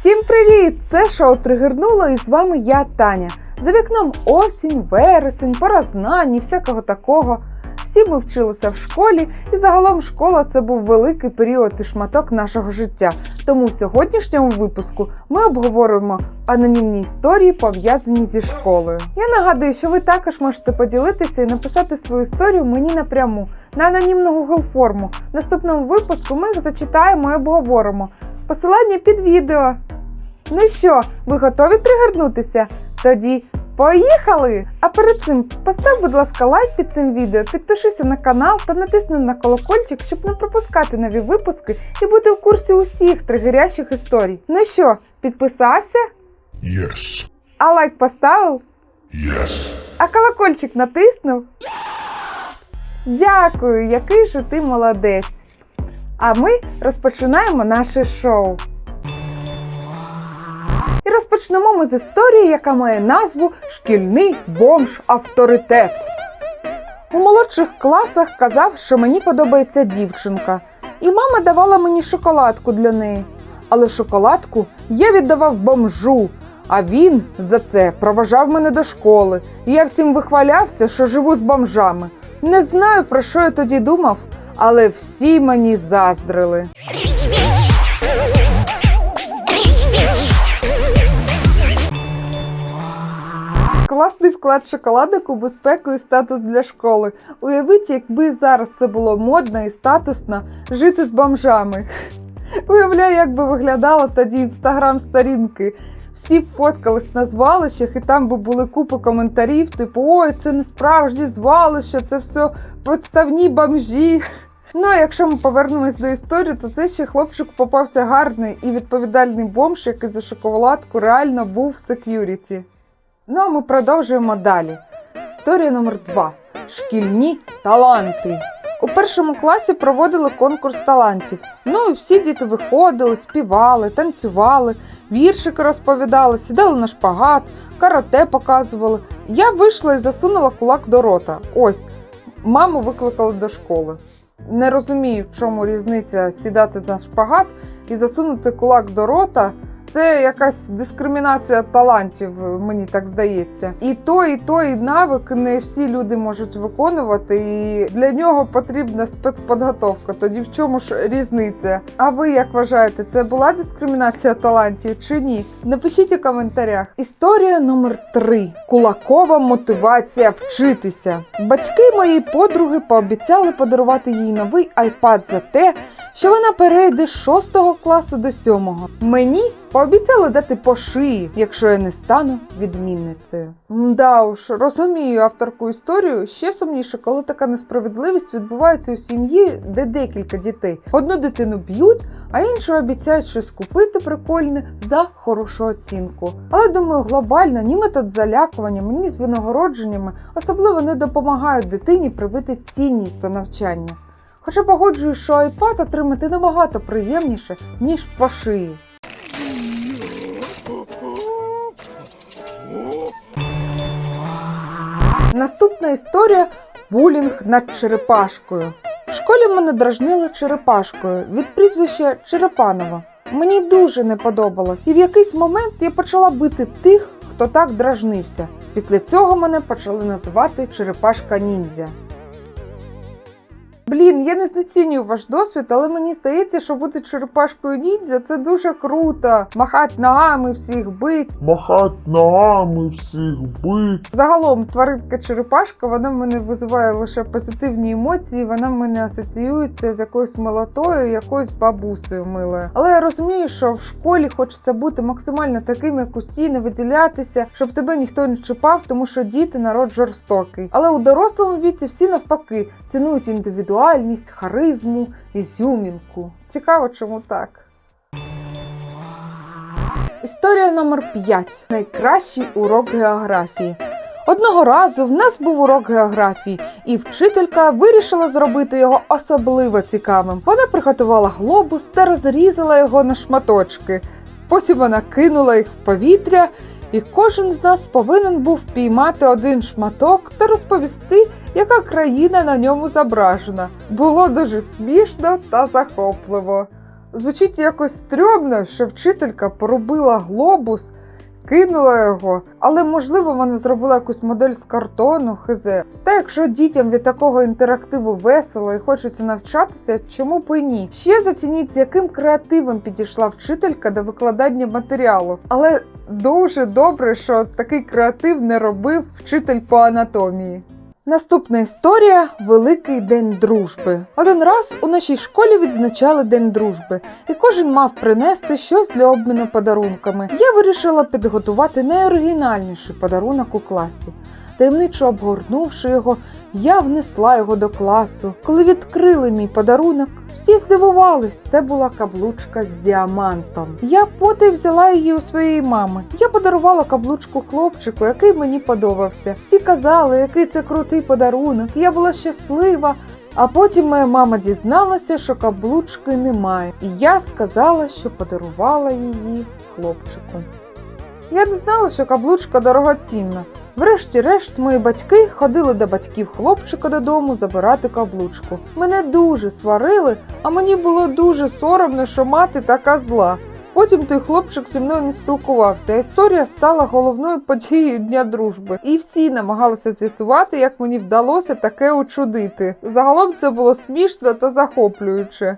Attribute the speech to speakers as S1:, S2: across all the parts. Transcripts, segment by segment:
S1: Всім привіт! Це шоу Тригернуло і з вами я, Таня. За вікном осінь, вересень, пора знань всякого такого. Всі ми вчилися в школі, і загалом школа це був великий період і шматок нашого життя. Тому в сьогоднішньому випуску ми обговоримо анонімні історії, пов'язані зі школою. Я нагадую, що ви також можете поділитися і написати свою історію мені напряму на анонімну Google форму. В наступному випуску ми їх зачитаємо і обговоримо. Посилання під відео. Ну що, ви готові тригернутися? Тоді поїхали! А перед цим постав, будь ласка, лайк під цим відео, підпишися на канал та натисни на колокольчик, щоб не пропускати нові випуски і бути в курсі усіх тригерящих історій. Ну що, підписався?
S2: Yes.
S1: А лайк поставив?
S2: Yes.
S1: А колокольчик натиснув? Дякую, який же ти молодець! А ми розпочинаємо наше шоу. І розпочнемо ми з історії, яка має назву Шкільний бомж авторитет. У молодших класах казав, що мені подобається дівчинка, і мама давала мені шоколадку для неї. Але шоколадку я віддавав бомжу, а він за це проважав мене до школи. І я всім вихвалявся, що живу з бомжами. Не знаю, про що я тоді думав, але всі мені заздрили. Класний вклад шоколадок у безпеку і статус для школи. Уявіть, якби зараз це було модно і статусно жити з бомжами. Уявляю, як би виглядало тоді інстаграм-сторінки. Всі б фоткались на звалищах, і там би були купи коментарів, типу Ой, це не справжні звалища, це все підставні бомжі. Ну, а якщо ми повернемось до історії, то це ще хлопчик попався гарний і відповідальний бомж, який за шоколадку реально був в сек'юріті. Ну а ми продовжуємо далі. Історія номер 2 Шкільні таланти. У першому класі проводили конкурс талантів. Ну і всі діти виходили, співали, танцювали, віршики розповідали, сідали на шпагат, карате показували. Я вийшла і засунула кулак до рота. Ось, маму викликали до школи. Не розумію, в чому різниця сідати на шпагат і засунути кулак до рота. Це якась дискримінація талантів, мені так здається. І той, і той навик не всі люди можуть виконувати, і для нього потрібна спецподготовка. Тоді в чому ж різниця? А ви як вважаєте, це була дискримінація талантів чи ні? Напишіть у коментарях. Історія номер 3 Кулакова мотивація вчитися. Батьки моєї подруги пообіцяли подарувати їй новий айпад за те, що вона перейде з 6 класу до 7. Мені пообіцяли дати по шиї, якщо я не стану відмінницею. Мда уж, розумію авторку історію. Ще сумніше, коли така несправедливість відбувається у сім'ї, де декілька дітей. Одну дитину б'ють, а іншу обіцяють щось купити прикольне за хорошу оцінку. Але думаю, глобально ні метод залякування, ні з винагородженнями особливо не допомагають дитині привити цінність до навчання. Хоча погоджуюсь, що iPad отримати набагато приємніше, ніж по шиї. Наступна історія булінг над черепашкою. В школі мене дражнили черепашкою від прізвища Черепанова. Мені дуже не подобалось, і в якийсь момент я почала бити тих, хто так дражнився. Після цього мене почали називати Черепашка ніндзя. Блін, я не знецінюю ваш досвід, але мені здається, що бути черепашкою ніндзя це дуже круто. Махать ногами всіх бить.
S2: Махать ногами всіх бить.
S1: Загалом, тваринка черепашка, вона в мене визиває лише позитивні емоції, вона в мене асоціюється з якоюсь милотою, якоюсь бабусею милою. Але я розумію, що в школі хочеться бути максимально таким, як усі, не виділятися, щоб тебе ніхто не чіпав, тому що діти народ жорстокий. Але у дорослому віці всі навпаки цінують індивідуальність, харизму, ізюмінку. Цікаво, чому так. Історія номер 5. Найкращий урок географії. Одного разу в нас був урок географії, і вчителька вирішила зробити його особливо цікавим. Вона приготувала глобус та розрізала його на шматочки. Потім вона кинула їх в повітря, і кожен з нас повинен був піймати один шматок та розповісти, яка країна на ньому зображена. Було дуже смішно та захопливо. Звучить якось стрьомно, що вчителька поробила глобус, кинула його, але можливо вона зробила якусь модель з картону, хизе. Та якщо дітям від такого інтерактиву весело і хочеться навчатися, чому б і ні? Ще зацініть, з яким креативом підійшла вчителька до викладання матеріалу. Але дуже добре, що такий креатив не робив вчитель по анатомії. Наступна історія Великий день дружби. Один раз у нашій школі відзначали День дружби, і кожен мав принести щось для обміну подарунками. Я вирішила підготувати найоригінальніший подарунок у класі. Таємничо обгорнувши його, я внесла його до класу. Коли відкрили мій подарунок, всі здивувались. Це була каблучка з діамантом. Я поти взяла її у своєї мами. Я подарувала каблучку хлопчику, який мені подобався. Всі казали, який це крутий подарунок. Я була щаслива. А потім моя мама дізналася, що каблучки немає, і я сказала, що подарувала її хлопчику. Я не знала, що каблучка дорогоцінна. Врешті-решт, мої батьки ходили до батьків хлопчика додому забирати каблучку. Мене дуже сварили, а мені було дуже соромно, що мати така зла. Потім той хлопчик зі мною не спілкувався. Історія стала головною подією Дня дружби. І всі намагалися з'ясувати, як мені вдалося таке учудити. Загалом це було смішно та захоплююче.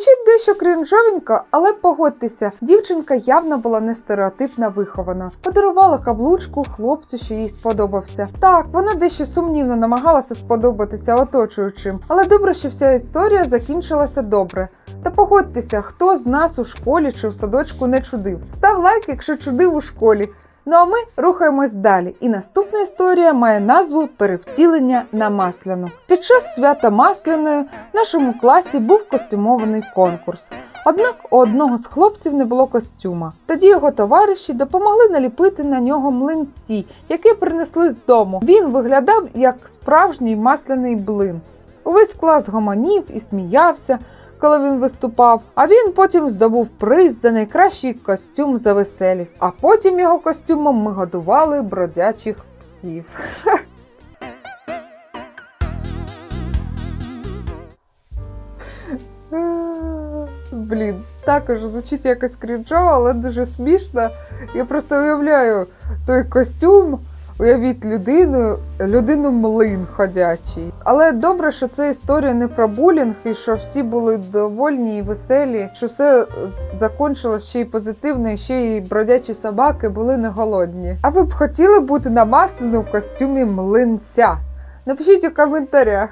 S1: Звучить дещо крінжовенько, але погодьтеся, дівчинка явно була не стереотипно вихована. Подарувала каблучку хлопцю, що їй сподобався. Так, вона дещо сумнівно намагалася сподобатися оточуючим, але добре, що вся історія закінчилася добре. Та погодьтеся, хто з нас у школі чи в садочку не чудив. Став лайк, якщо чудив у школі. Ну а ми рухаємось далі. І наступна історія має назву Перевтілення на масляну. Під час свята масляної в нашому класі був костюмований конкурс. Однак у одного з хлопців не було костюма. Тоді його товариші допомогли наліпити на нього млинці, які принесли з дому. Він виглядав як справжній масляний блин. Увесь клас гомонів і сміявся, коли він виступав. А він потім здобув приз за найкращий костюм за веселість. А потім його костюмом ми годували бродячих псів. Блін, також звучить якось крінжово, але дуже смішно. Я просто уявляю той костюм. Уявіть людину, людину млин ходячий. Але добре, що це історія не про булінг, і що всі були довольні і веселі, що все закончилось ще й позитивно, і ще й бродячі собаки були не голодні. А ви б хотіли бути намаслені у костюмі млинця? Напишіть у коментарях.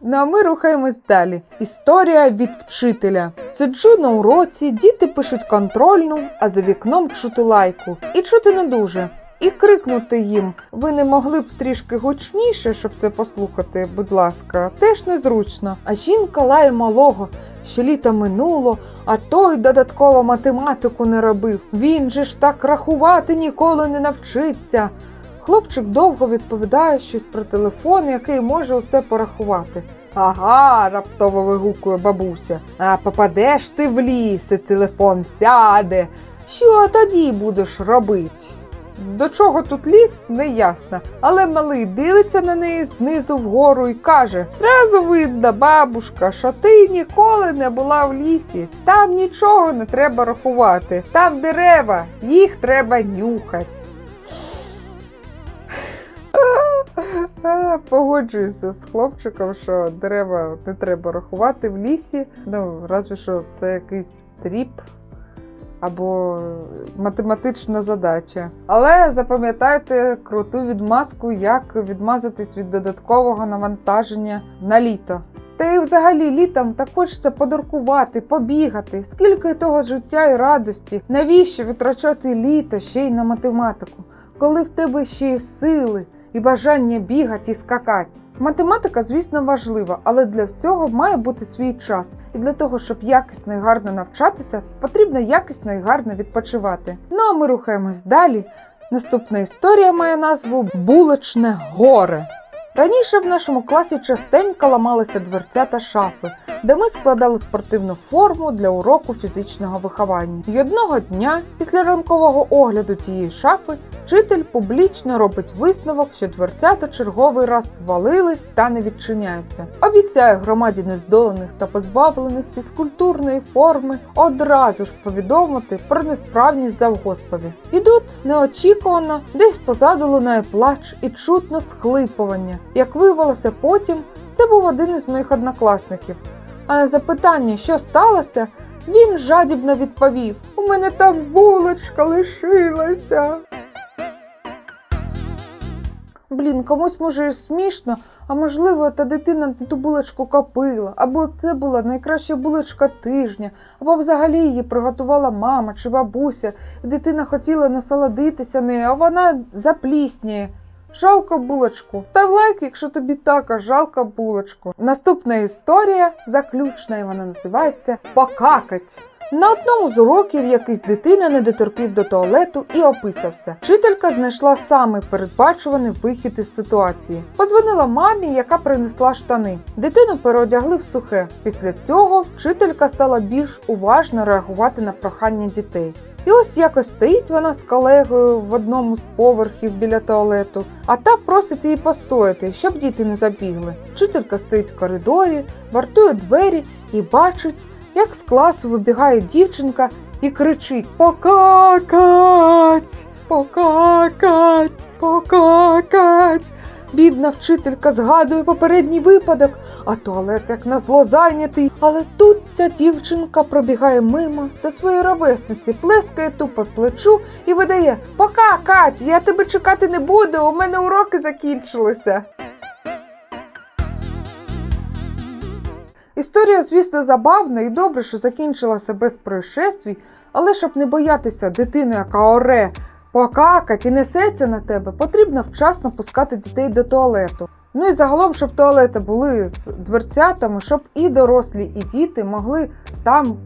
S1: Ну а ми рухаємось далі. Історія від вчителя. Сиджу на уроці, діти пишуть контрольну, а за вікном чути лайку. І чути не дуже. І крикнути їм. Ви не могли б трішки гучніше, щоб це послухати, будь ласка, теж незручно. А жінка лає малого, що літо минуло, а той додатково математику не робив. Він же ж так рахувати ніколи не навчиться. Хлопчик довго відповідає щось про телефон, який може усе порахувати. Ага, раптово вигукує бабуся. А попадеш ти в ліс, і телефон сяде. Що тоді будеш робити? До чого тут ліс, не ясно. Але малий дивиться на неї знизу вгору і каже: Зразу видно, бабушка, що ти ніколи не була в лісі. Там нічого не треба рахувати. Там дерева, їх треба нюхати. Погоджуюся з хлопчиком, що дерева не треба рахувати в лісі. Ну, разве що це якийсь тріп або математична задача. Але запам'ятайте круту відмазку, як відмазатись від додаткового навантаження на літо. Та й взагалі літом так хочеться подоркувати, побігати. Скільки того життя і радості, навіщо витрачати літо ще й на математику, коли в тебе ще є сили і бажання бігати і скакати. Математика, звісно, важлива, але для всього має бути свій час. І для того, щоб якісно і гарно навчатися, потрібно якісно і гарно відпочивати. Ну а ми рухаємось далі. Наступна історія має назву Булочне горе. Раніше в нашому класі частенько ламалися дверця та шафи, де ми складали спортивну форму для уроку фізичного виховання. І одного дня, після ранкового огляду тієї шафи, Вчитель публічно робить висновок, що дверцята черговий раз свалились та не відчиняються. Обіцяє громаді нездолених та позбавлених фізкультурної форми одразу ж повідомити про несправність завгоспові. Ідуть неочікувано, десь позаду лунає плач і чутно схлипування. Як виявилося потім, це був один із моїх однокласників. А на запитання, що сталося, він жадібно відповів: У мене там булочка лишилася. Блін, комусь може смішно, а можливо, та дитина ту булочку копила, або це була найкраща булочка тижня, або взагалі її приготувала мама чи бабуся, і дитина хотіла насолодитися нею, а вона заплісняє. Жалко булочку. Став лайк, якщо тобі така жалко булочку. Наступна історія, заключна, і вона називається Покакать. На одному з уроків якийсь дитина не дотерпів до туалету і описався. Вчителька знайшла самий передбачуваний вихід із ситуації. Позвонила мамі, яка принесла штани. Дитину переодягли в сухе. Після цього вчителька стала більш уважно реагувати на прохання дітей. І ось якось стоїть вона з колегою в одному з поверхів біля туалету, а та просить її постояти, щоб діти не забігли. Вчителька стоїть в коридорі, вартує двері і бачить, як з класу вибігає дівчинка і кричить: Покакать! Покакать! Покакать! Бідна вчителька згадує попередній випадок, а туалет як назло зайнятий. Але тут ця дівчинка пробігає мимо до своєї ровесниці, плескає тупо плечу і видає: Пока, Кать, я тебе чекати не буду, у мене уроки закінчилися. Історія, звісно, забавна і добре, що закінчилася без происшествій, але щоб не боятися дитини, яка оре, покакать і несеться на тебе, потрібно вчасно пускати дітей до туалету. Ну і загалом, щоб туалети були з дверцятами, щоб і дорослі, і діти могли там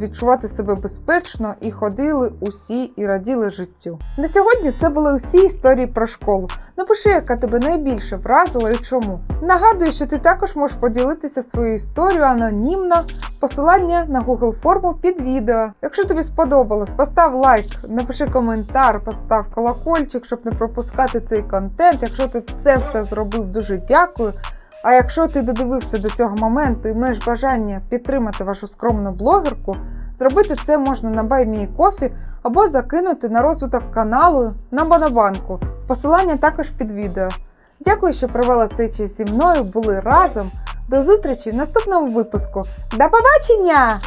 S1: відчувати себе безпечно і ходили усі і раділи життю. На сьогодні це були усі історії про школу. Напиши, яка тебе найбільше вразила і чому. Нагадую, що ти також можеш поділитися своєю історією анонімно. Посилання на Google форму під відео. Якщо тобі сподобалось, постав лайк, напиши коментар, постав колокольчик, щоб не пропускати цей контент. Якщо ти це все зробив, дуже дякую. А якщо ти додивився до цього моменту і маєш бажання підтримати вашу скромну блогерку, зробити це можна на BuyMeCoffee або закинути на розвиток каналу на Монобанку. Посилання також під відео. Дякую, що провела цей час зі мною, були разом. До зустрічі в наступному випуску. До побачення!